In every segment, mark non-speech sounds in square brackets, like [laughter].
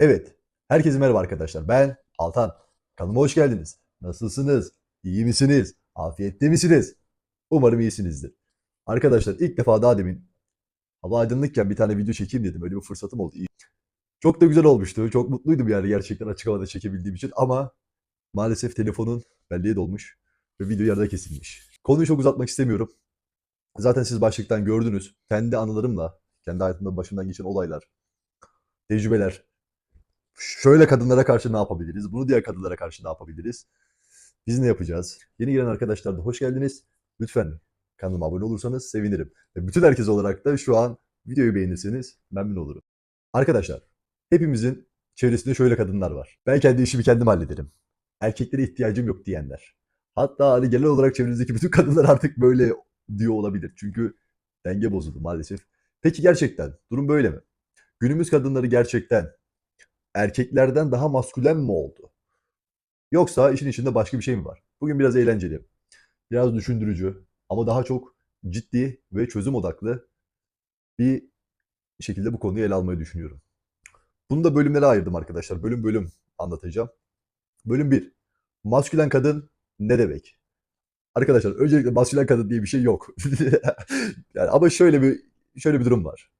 Evet, herkese merhaba arkadaşlar. Ben Altan. Kanalıma hoş geldiniz. Nasılsınız? İyi misiniz? Afiyette misiniz? Umarım iyisinizdir. Arkadaşlar ilk defa daha demin hava aydınlıkken bir tane video çekeyim dedim. Öyle bir fırsatım oldu. Çok da güzel olmuştu. Çok mutluydum yani gerçekten açık havada çekebildiğim için. Ama maalesef telefonun belleği dolmuş ve video yarıda kesilmiş. Konuyu çok uzatmak istemiyorum. Zaten siz başlıktan gördünüz. Kendi anılarımla, kendi hayatımda başımdan geçen olaylar, tecrübeler, şöyle kadınlara karşı ne yapabiliriz? Bunu diğer kadınlara karşı ne yapabiliriz? Biz ne yapacağız? Yeni gelen arkadaşlar da hoş geldiniz. Lütfen kanalıma abone olursanız sevinirim. Ve bütün herkes olarak da şu an videoyu beğenirseniz memnun olurum. Arkadaşlar, hepimizin çevresinde şöyle kadınlar var. Ben kendi işimi kendim hallederim. Erkeklere ihtiyacım yok diyenler. Hatta hani genel olarak çevrenizdeki bütün kadınlar artık böyle diyor olabilir. Çünkü denge bozuldu maalesef. Peki gerçekten durum böyle mi? Günümüz kadınları gerçekten erkeklerden daha maskülen mi oldu? Yoksa işin içinde başka bir şey mi var? Bugün biraz eğlenceli, biraz düşündürücü ama daha çok ciddi ve çözüm odaklı bir şekilde bu konuyu ele almayı düşünüyorum. Bunu da bölümlere ayırdım arkadaşlar. Bölüm bölüm anlatacağım. Bölüm 1. Maskülen kadın ne demek? Arkadaşlar öncelikle maskülen kadın diye bir şey yok. [laughs] yani ama şöyle bir şöyle bir durum var.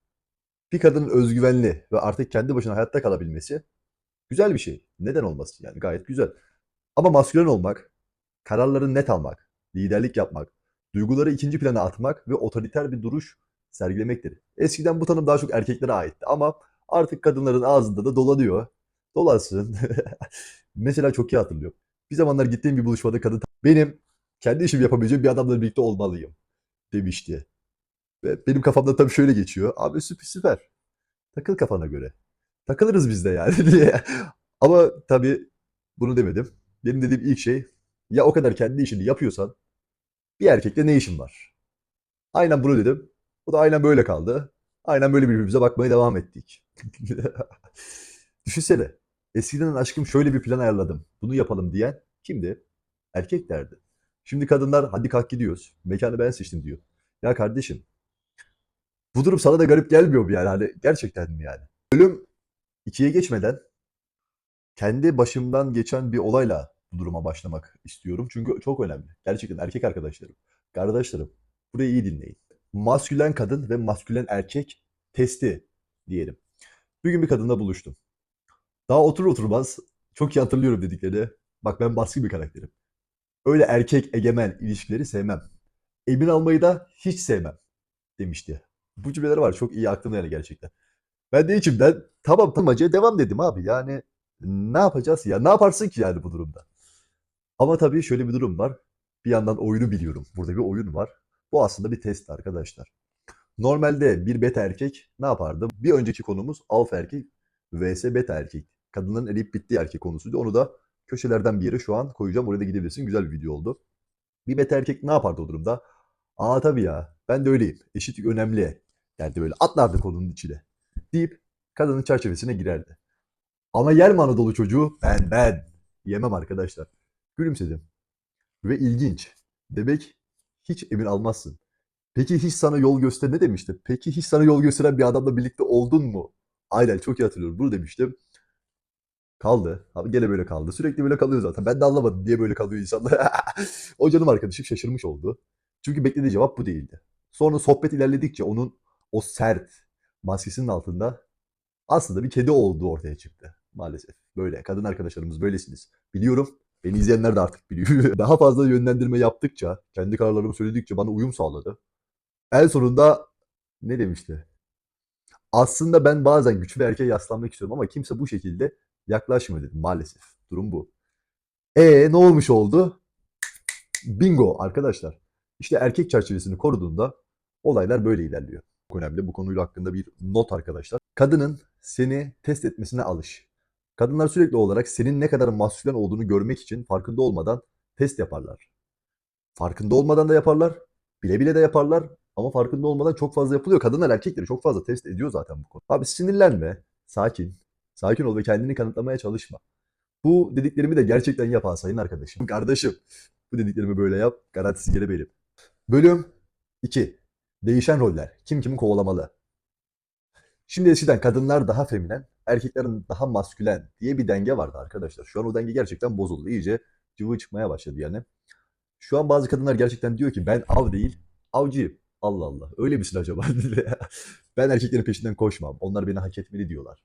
Bir kadının özgüvenli ve artık kendi başına hayatta kalabilmesi güzel bir şey. Neden olmasın yani gayet güzel. Ama maskülen olmak, kararları net almak, liderlik yapmak, duyguları ikinci plana atmak ve otoriter bir duruş sergilemektir. Eskiden bu tanım daha çok erkeklere aitti ama artık kadınların ağzında da dolanıyor. Dolansın. [laughs] Mesela çok iyi hatırlıyorum. Bir zamanlar gittiğim bir buluşmada kadın benim kendi işimi yapabileceğim bir adamla birlikte olmalıyım demişti. Ve benim kafamda tabii şöyle geçiyor. Abi süper süper. Takıl kafana göre. Takılırız biz de yani [laughs] diye. Ama tabii bunu demedim. Benim dediğim ilk şey ya o kadar kendi işini yapıyorsan bir erkekle ne işin var? Aynen bunu dedim. Bu da aynen böyle kaldı. Aynen böyle birbirimize bakmaya devam ettik. [laughs] Düşünsene. Eskiden aşkım şöyle bir plan ayarladım. Bunu yapalım diyen kimdi? Erkeklerdi. Şimdi kadınlar hadi kalk gidiyoruz. Mekanı ben seçtim diyor. Ya kardeşim bu durum sana da garip gelmiyor mu yani? Hani gerçekten mi yani? Bölüm 2'ye geçmeden kendi başımdan geçen bir olayla bu duruma başlamak istiyorum. Çünkü çok önemli. Gerçekten erkek arkadaşlarım, kardeşlerim burayı iyi dinleyin. Maskülen kadın ve maskülen erkek testi diyelim. Bir gün bir kadınla buluştum. Daha oturur oturmaz çok iyi hatırlıyorum dedikleri. Bak ben baskı bir karakterim. Öyle erkek egemen ilişkileri sevmem. Emin almayı da hiç sevmem demişti. Bu cümleleri var. Çok iyi aklımda yani gerçekten. Ben de içimden tamam tamacıya devam dedim abi. Yani ne yapacağız ya? Ne yaparsın ki yani bu durumda? Ama tabii şöyle bir durum var. Bir yandan oyunu biliyorum. Burada bir oyun var. Bu aslında bir test arkadaşlar. Normalde bir beta erkek ne yapardı? Bir önceki konumuz alfa erkek vs beta erkek. Kadınların eriyip bittiği erkek konusuydu. Onu da köşelerden bir yere şu an koyacağım. Oraya da gidebilirsin. Güzel bir video oldu. Bir beta erkek ne yapardı o durumda? Aa tabii ya. Ben de öyleyim. Eşitlik önemli. Yani böyle atlardı konunun içine. Deyip kadının çerçevesine girerdi. Ama yer mi Anadolu çocuğu? Ben ben. Yemem arkadaşlar. Gülümsedim. Ve ilginç. Demek hiç emin almazsın. Peki hiç sana yol göster ne demişti? Peki hiç sana yol gösteren bir adamla birlikte oldun mu? Aynen çok iyi hatırlıyorum. Bunu demiştim. Kaldı. Abi gene böyle kaldı. Sürekli böyle kalıyor zaten. Ben de anlamadım niye böyle kalıyor insanlar. [laughs] o canım arkadaşım şaşırmış oldu. Çünkü beklediği cevap bu değildi. Sonra sohbet ilerledikçe onun o sert maskesinin altında aslında bir kedi olduğu ortaya çıktı. Maalesef. Böyle. Kadın arkadaşlarımız böylesiniz. Biliyorum. Beni izleyenler de artık biliyor. [laughs] Daha fazla yönlendirme yaptıkça, kendi kararlarımı söyledikçe bana uyum sağladı. En sonunda ne demişti? Aslında ben bazen güçlü erkeğe yaslanmak istiyorum ama kimse bu şekilde yaklaşmıyor dedim. Maalesef. Durum bu. E ne olmuş oldu? Bingo arkadaşlar. İşte erkek çerçevesini koruduğunda olaylar böyle ilerliyor. Önemli. Bu konuyla hakkında bir not arkadaşlar. Kadının seni test etmesine alış. Kadınlar sürekli olarak senin ne kadar maskülen olduğunu görmek için farkında olmadan test yaparlar. Farkında olmadan da yaparlar. Bile bile de yaparlar. Ama farkında olmadan çok fazla yapılıyor. Kadınlar erkekleri çok fazla test ediyor zaten bu konu. Abi sinirlenme. Sakin. Sakin ol ve kendini kanıtlamaya çalışma. Bu dediklerimi de gerçekten yapan sayın arkadaşım. Kardeşim bu dediklerimi böyle yap. Garantisi geri. Bölüm 2. Değişen roller. Kim kimi kovalamalı. Şimdi eskiden kadınlar daha feminen, erkeklerin daha maskülen diye bir denge vardı arkadaşlar. Şu an o denge gerçekten bozuldu. İyice cıvı çıkmaya başladı yani. Şu an bazı kadınlar gerçekten diyor ki ben av değil, avcıyım. Allah Allah. Öyle misin acaba? [laughs] ben erkeklerin peşinden koşmam. Onlar beni hak etmeli diyorlar.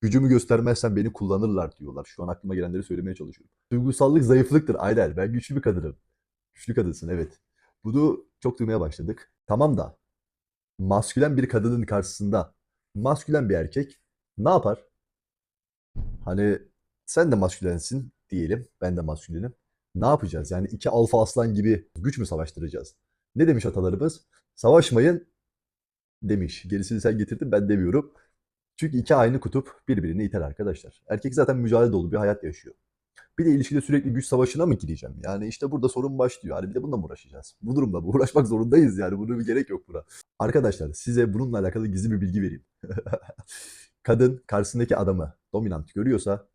Gücümü göstermezsem beni kullanırlar diyorlar. Şu an aklıma gelenleri söylemeye çalışıyorum. Duygusallık zayıflıktır. Aynen. Ben güçlü bir kadınım. Güçlü kadınsın evet. Bunu çok duymaya başladık. Tamam da maskülen bir kadının karşısında maskülen bir erkek ne yapar? Hani sen de maskülensin diyelim. Ben de maskülenim. Ne yapacağız? Yani iki alfa aslan gibi güç mü savaştıracağız? Ne demiş atalarımız? Savaşmayın demiş. Gerisini sen getirdin ben demiyorum. Çünkü iki aynı kutup birbirini iter arkadaşlar. Erkek zaten mücadele dolu bir hayat yaşıyor. Bir de ilişkide sürekli güç savaşına mı gireceğim? Yani işte burada sorun başlıyor. Hani bir de bununla mı uğraşacağız? Bu durumda mı? [laughs] Uğraşmak zorundayız yani. Bunun bir gerek yok buna. Arkadaşlar size bununla alakalı gizli bir bilgi vereyim. [laughs] Kadın karşısındaki adamı dominant görüyorsa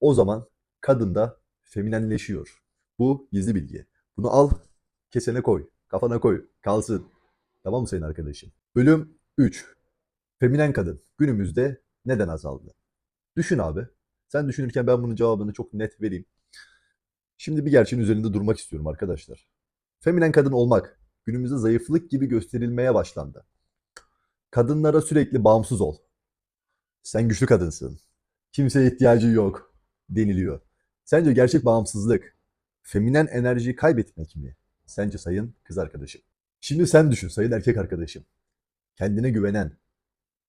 o zaman kadın da feminenleşiyor. Bu gizli bilgi. Bunu al, kesene koy, kafana koy, kalsın. Tamam mı senin arkadaşın? Bölüm 3. Feminen kadın günümüzde neden azaldı? Düşün abi. Sen düşünürken ben bunun cevabını çok net vereyim. Şimdi bir gerçeğin üzerinde durmak istiyorum arkadaşlar. Feminen kadın olmak günümüzde zayıflık gibi gösterilmeye başlandı. Kadınlara sürekli bağımsız ol. Sen güçlü kadınsın. Kimseye ihtiyacın yok deniliyor. Sence gerçek bağımsızlık feminen enerjiyi kaybetmek mi? Sence sayın kız arkadaşım. Şimdi sen düşün sayın erkek arkadaşım. Kendine güvenen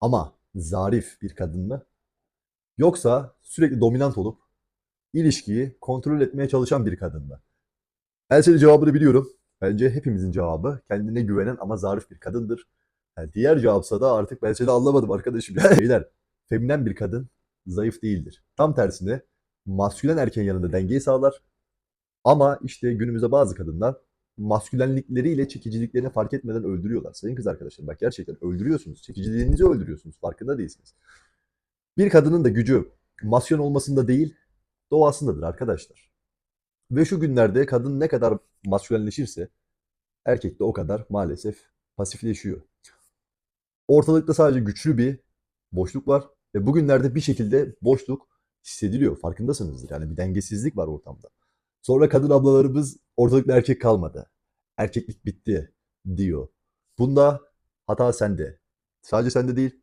ama zarif bir kadın mı? Yoksa sürekli dominant olup ilişkiyi kontrol etmeye çalışan bir kadın mı? Ben senin cevabını biliyorum. Bence hepimizin cevabı kendine güvenen ama zarif bir kadındır. Yani diğer cevapsa da artık ben seni anlamadım arkadaşım. Beyler, feminen bir kadın zayıf değildir. Tam tersine maskülen erkeğin yanında dengeyi sağlar. Ama işte günümüzde bazı kadınlar maskülenlikleriyle çekiciliklerini fark etmeden öldürüyorlar. Sayın kız arkadaşlar bak gerçekten öldürüyorsunuz. Çekiciliğinizi öldürüyorsunuz. Farkında değilsiniz. Bir kadının da gücü masyon olmasında değil doğasındadır arkadaşlar. Ve şu günlerde kadın ne kadar maskülenleşirse erkek de o kadar maalesef pasifleşiyor. Ortalıkta sadece güçlü bir boşluk var ve bugünlerde bir şekilde boşluk hissediliyor. Farkındasınızdır. Yani bir dengesizlik var ortamda. Sonra kadın ablalarımız ortalıkta erkek kalmadı. Erkeklik bitti diyor. Bunda hata sende. Sadece sende değil.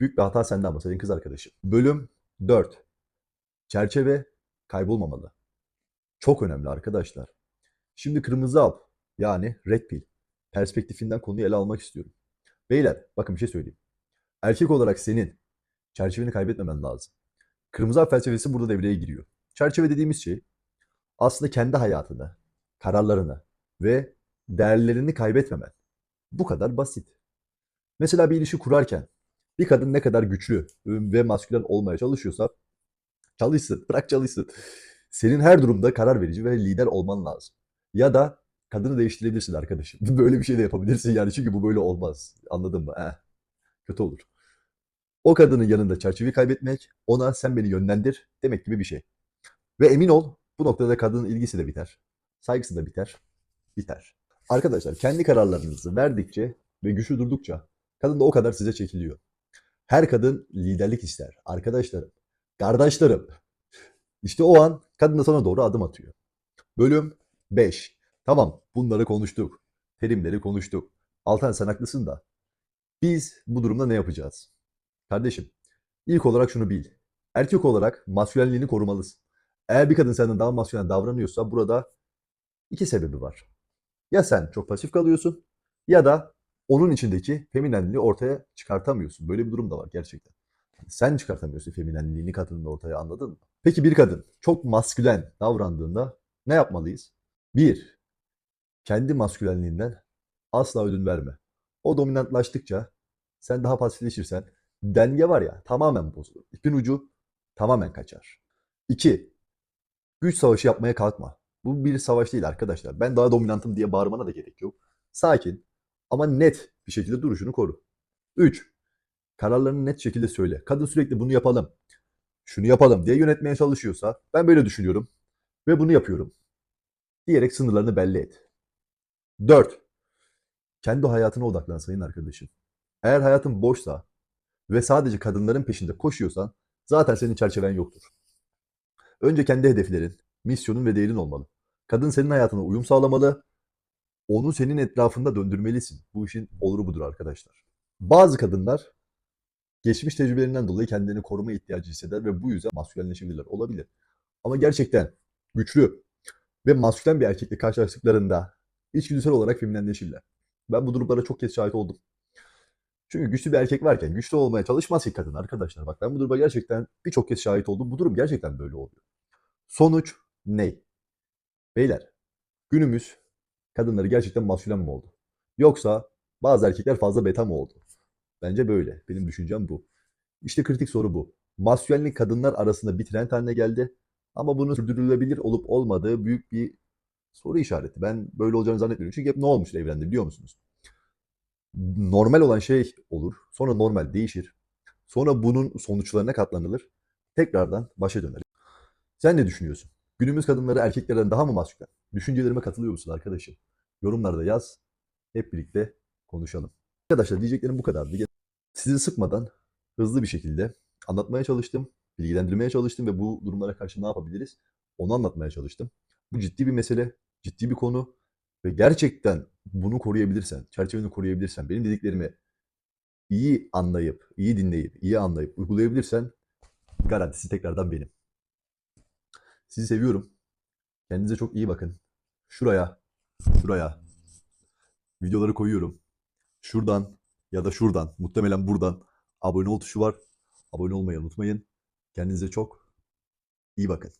Büyük bir hata sende ama senin kız arkadaşım. Bölüm 4. Çerçeve kaybolmamalı. Çok önemli arkadaşlar. Şimdi kırmızı hap yani red pill perspektifinden konuyu ele almak istiyorum. Beyler bakın bir şey söyleyeyim. Erkek olarak senin çerçeveni kaybetmemen lazım. Kırmızı hap felsefesi burada devreye giriyor. Çerçeve dediğimiz şey aslında kendi hayatını, kararlarını ve değerlerini kaybetmemen. Bu kadar basit. Mesela bir ilişki kurarken bir kadın ne kadar güçlü ve maskülen olmaya çalışıyorsa çalışsın, bırak çalışsın. Senin her durumda karar verici ve lider olman lazım. Ya da kadını değiştirebilirsin arkadaşım. [laughs] Böyle bir şey de yapabilirsin yani çünkü bu böyle olmaz. Anladın mı? Eh, kötü olur. O kadının yanında çerçeveyi kaybetmek, ona sen beni yönlendir demek gibi bir şey. Ve emin ol bu noktada kadının ilgisi de biter. Saygısı da biter. Biter. Arkadaşlar kendi kararlarınızı verdikçe ve güçlü durdukça kadın da o kadar size çekiliyor. Her kadın liderlik ister. Arkadaşlarım, kardeşlerim. İşte o an kadın da sana doğru adım atıyor. Bölüm 5. Tamam bunları konuştuk. Terimleri konuştuk. Altan sen haklısın da. Biz bu durumda ne yapacağız? Kardeşim ilk olarak şunu bil. Erkek olarak maskülenliğini korumalısın. Eğer bir kadın senden daha maskülen davranıyorsa burada iki sebebi var. Ya sen çok pasif kalıyorsun ya da onun içindeki feminenliği ortaya çıkartamıyorsun. Böyle bir durum da var gerçekten. Sen çıkartamıyorsun feminenliğini kadının ortaya anladın mı? Peki bir kadın çok maskülen davrandığında ne yapmalıyız? Bir, kendi maskülenliğinden asla ödün verme. O dominantlaştıkça sen daha pasifleşirsen denge var ya tamamen bozulur. İpin ucu tamamen kaçar. İki, güç savaşı yapmaya kalkma. Bu bir savaş değil arkadaşlar. Ben daha dominantım diye bağırmana da gerek yok. Sakin ama net bir şekilde duruşunu koru. 3. Kararlarını net şekilde söyle. Kadın sürekli bunu yapalım, şunu yapalım diye yönetmeye çalışıyorsa ben böyle düşünüyorum ve bunu yapıyorum diyerek sınırlarını belli et. 4. Kendi hayatına odaklan sayın arkadaşım. Eğer hayatın boşsa ve sadece kadınların peşinde koşuyorsan zaten senin çerçeven yoktur. Önce kendi hedeflerin, misyonun ve değerin olmalı. Kadın senin hayatına uyum sağlamalı. Onu senin etrafında döndürmelisin. Bu işin oluru budur arkadaşlar. Bazı kadınlar geçmiş tecrübelerinden dolayı kendilerini koruma ihtiyacı hisseder ve bu yüzden maskülenleşebilirler. Olabilir. Ama gerçekten güçlü ve maskülen bir erkekle karşılaştıklarında içgüdüsel olarak feminenleşirler. Ben bu durumlara çok kez şahit oldum. Çünkü güçlü bir erkek varken güçlü olmaya çalışmaz ki kadın arkadaşlar. Bak ben bu duruma gerçekten birçok kez şahit oldum. Bu durum gerçekten böyle oluyor. Sonuç ne? Beyler günümüz kadınları gerçekten maskülen mi oldu? Yoksa bazı erkekler fazla beta mı oldu? Bence böyle. Benim düşüncem bu. İşte kritik soru bu. Maskülenlik kadınlar arasında bir trend haline geldi. Ama bunun sürdürülebilir olup olmadığı büyük bir soru işareti. Ben böyle olacağını zannetmiyorum. Çünkü hep ne olmuştur evrende biliyor musunuz? Normal olan şey olur. Sonra normal değişir. Sonra bunun sonuçlarına katlanılır. Tekrardan başa döner. Sen ne düşünüyorsun? Günümüz kadınları erkeklerden daha mı maskülen? Düşüncelerime katılıyor musun arkadaşım? Yorumlarda yaz. Hep birlikte konuşalım. Arkadaşlar diyeceklerim bu kadardı. Sizi sıkmadan hızlı bir şekilde anlatmaya çalıştım, bilgilendirmeye çalıştım ve bu durumlara karşı ne yapabiliriz? Onu anlatmaya çalıştım. Bu ciddi bir mesele, ciddi bir konu ve gerçekten bunu koruyabilirsen, çerçeveni koruyabilirsen, benim dediklerimi iyi anlayıp, iyi dinleyip, iyi anlayıp uygulayabilirsen garantisi tekrardan benim. Sizi seviyorum. Kendinize çok iyi bakın. Şuraya, şuraya videoları koyuyorum. Şuradan ya da şuradan, muhtemelen buradan abone ol tuşu var. Abone olmayı unutmayın. Kendinize çok iyi bakın.